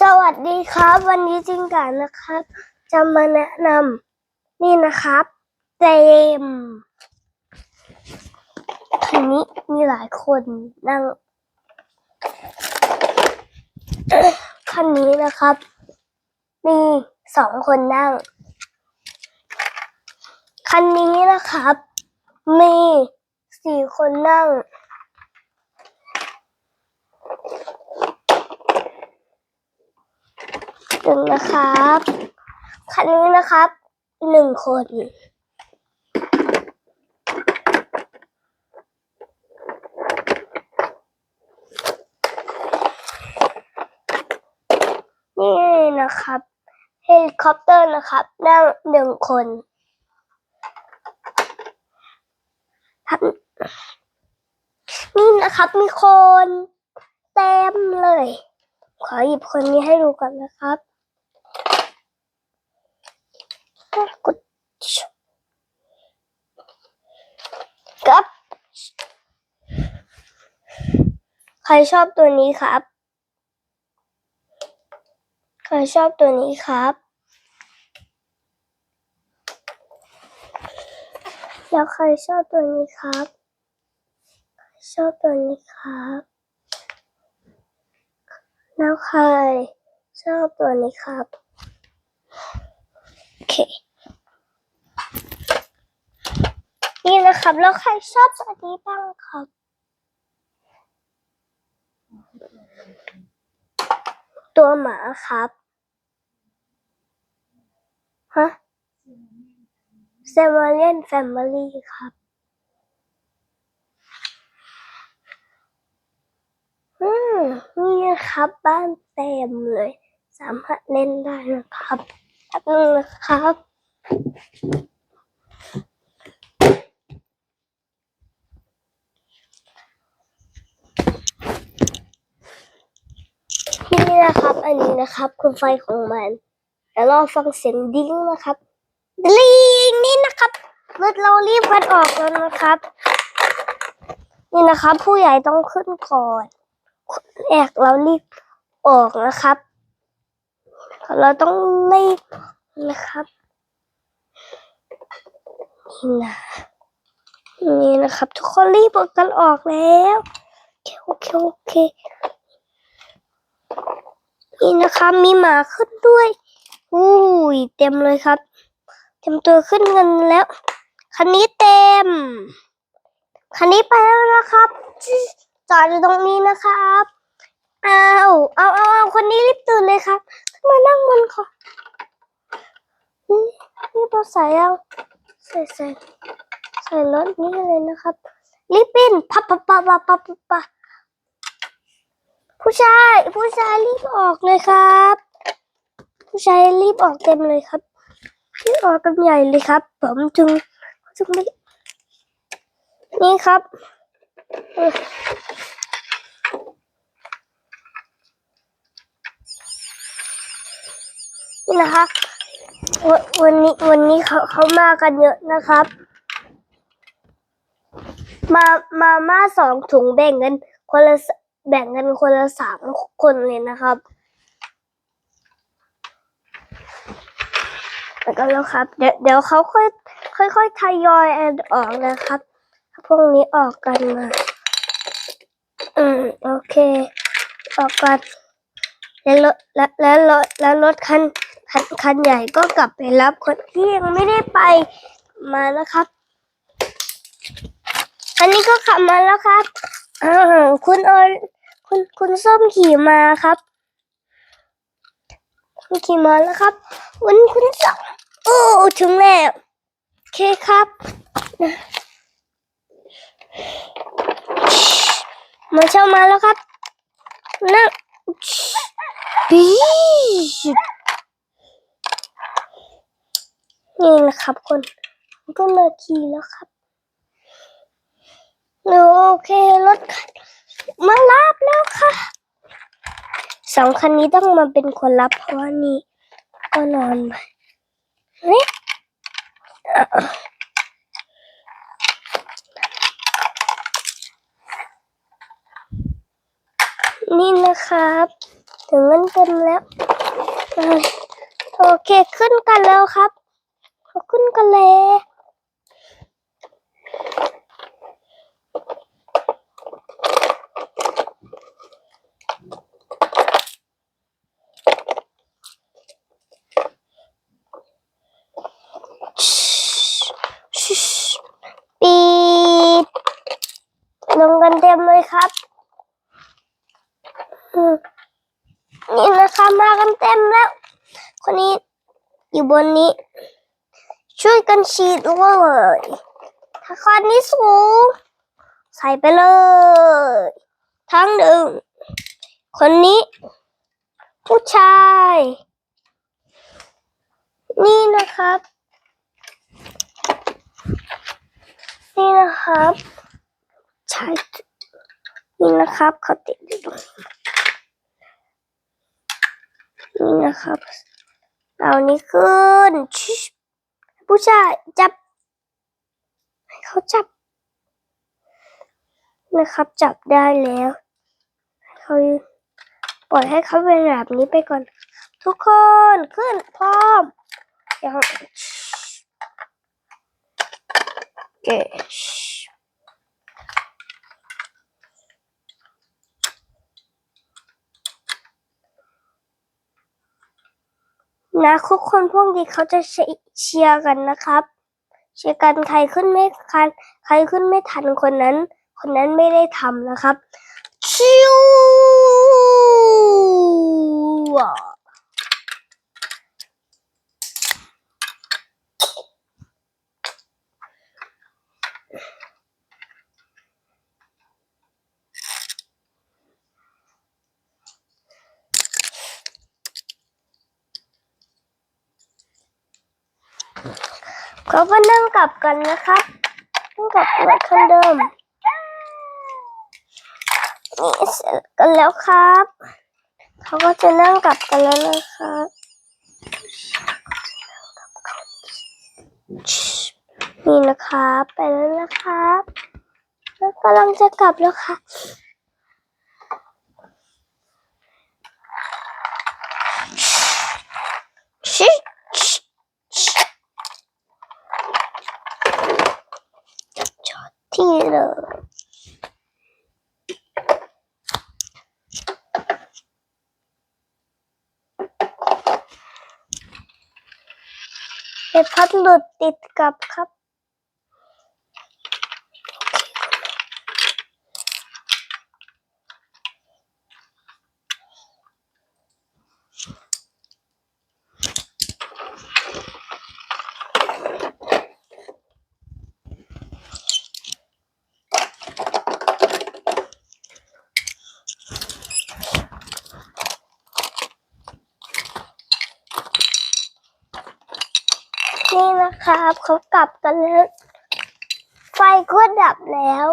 สวัสดีครับ วันนี้จิงกานะครับ จะมาแนะนำนี่นะครับเต็มคันนี้มีหลายคนนั่งคันนี้นะครับ มีสองคนนั่ง คันนี้นะครับ มีสี่คนนั่ง หนึ่งนะครับคันนี้นะครับหนึ่งคนนี่นะครับเฮลิคอปเตอร์นะครับนั่งหนึ่งคนครับนี่นะครับมีคนเต็มเลย ขอหยิบคนนี้ให้ดูก่อนนะครับกด กับใครชอบตัวนี้ครับ ใครชอบตัวนี้ครับ แล้วใครชอบตัวนี้ครับ ชอบตัวนี้ครับ แล้วใครชอบตัวนี้ครับ โอเค นี่นะครับ แล้วใครชอบตัวนี้บ้างครับตัวหมาครับ ฮะเซมาเลียนแฟมิลี่ครับ อืม นี่นะครับ บ้านเต็มเลย สามารถเล่นได้นะครับแป๊บนึงนะครับ นี่นะครับ อันนี้นะครับคือ ไฟของมันเดี๋ยวเราฟังเสียงดิ้งนะครับดิ้งนี่นะครับรถเรารีบกันออกแล้วนะครับ นี่นะครับ ผู้ใหญ่ต้องขึ้นก่อนแอกเรารีบออกนะครับ เราต้องรีบนะครับนี่นะนี่นะครับ ทุกคนรีบออกกันออกแล้วโอเคโอเคโอเค นี่นะคะมีหมาขึ้นด้วยอุ้ยเต็มเลยครับ เต็มตัวขึ้นเงินแล้ว คันนี้เต็ม คันนี้ไปแล้วนะครับ จอดอยู่ตรงนี้นะครับอ้าวเอาเอาเอาคนนี้รีบตื่นเลยครับ มานั่งบนก่อนนี่นี่พอใส่เอาใส่ใส่ใส่รถนี่เลยนะครับรีบปิ้นพับพับพับพับพับพับ ผู้ชาย ผู้ชายรีบออกเลยครับ ผู้ชายรีบออกเต็มเลยครับรีบออกกันใหญ่เลยครับ ผมจึงจึงไม่นี่ครับนี่นะคะวันวันนี้วันนี้เขาเขามากันเยอะนะครับ มามาม่าสองถุงแบ่งกันคนละ แบ่งกันคนละสามคนเลยนะครับ แล้วก็แล้วครับ เดี๋ยวเดี๋ยวเขาค่อยค่อยค่อยทยอยแอนออกนะครับ พวกนี้ออกกันมา อืมโอเค ออกกัน แล้วรถแล้วแล้วรถแล้วรถคันคันคันใหญ่ก็กลับไปรับคนที่ยังไม่ได้ไปมานะครับ อันนี้ก็ขับมาแล้วครับ อ่าคุณเออคุณคุณส้มขี่มาครับ คุณขี่มาแล้วครับคุณคุณสองโอ้ถึงแล้วโอเคครับมาเช่ามาแล้วครับนั่งบีนี่นะครับคนก็มาขี่แล้วครับ เครถคันมารับแล้วค่ะสองคันนี้ต้องมาเป็นคนรับเพราะว่านี่ก็นอนไปเฮ้ยนี่นะครับ ถึงเงินเต็มแล้ว โอเคขึ้นกันแล้วครับ ขึ้นกันแล้ว ชิชปีดลงกันเต็มเลยครับอืมนี่นะคะมากันเต็มแล้ว คนนี้ อยู่บนนี้ ช่วยกันฉีดเลยถ้าคนนี้สูง ใส่ไปเลย ทั้งหนึ่ง คนนี้ ผู้ชาย นี่นะครับ นี่นะครับใช่นี่นะครับเขาติดอยู่ตรงนี้นี่นะครับ เอานี้ขึ้นชผู้ชายจับ ให้เขาจับ นะครับจับได้แล้วเขาปล่อยให้เขาเป็นแบบนี้ไปก่อน ทุกคนขึ้นพร้อมเดี๋ยวเก นะทุกคนพวกนี้เขาจะเชียร์กันนะครับ เชียร์กันใครขึ้นไม่คันใครขึ้นไม่ทันคนนั้น คนนั้นไม่ได้ทำนะครับชิว เขาก็นั่งกลับกันนะครับนั่งกลับรถคันเดิมนี่เสร็จกันแล้วครับเขาก็จะนั่งกลับกันแล้วนะครับนี่นะครับไปแล้วนะครับแล้วกำลังจะกลับแล้วค่ะชิชิชิ อดที่เลย ใบพัดหลุดติดกับ ครับนี่นะครับเขากลับกันแล้ว ไฟก็ดับแล้ว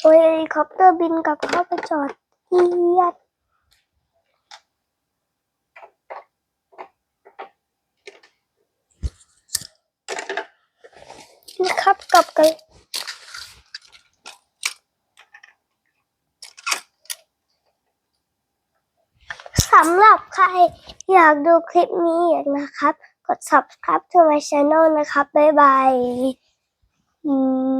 โอ้ยเฮลิคอปเตอร์บินกลับเข้าไปจอดเอียด นะครับ กลับกันสำหรับใครอยากดูคลิปนี้อีกนะครับ กด subscribe to my channel นะครับ บ๊ายบายอืม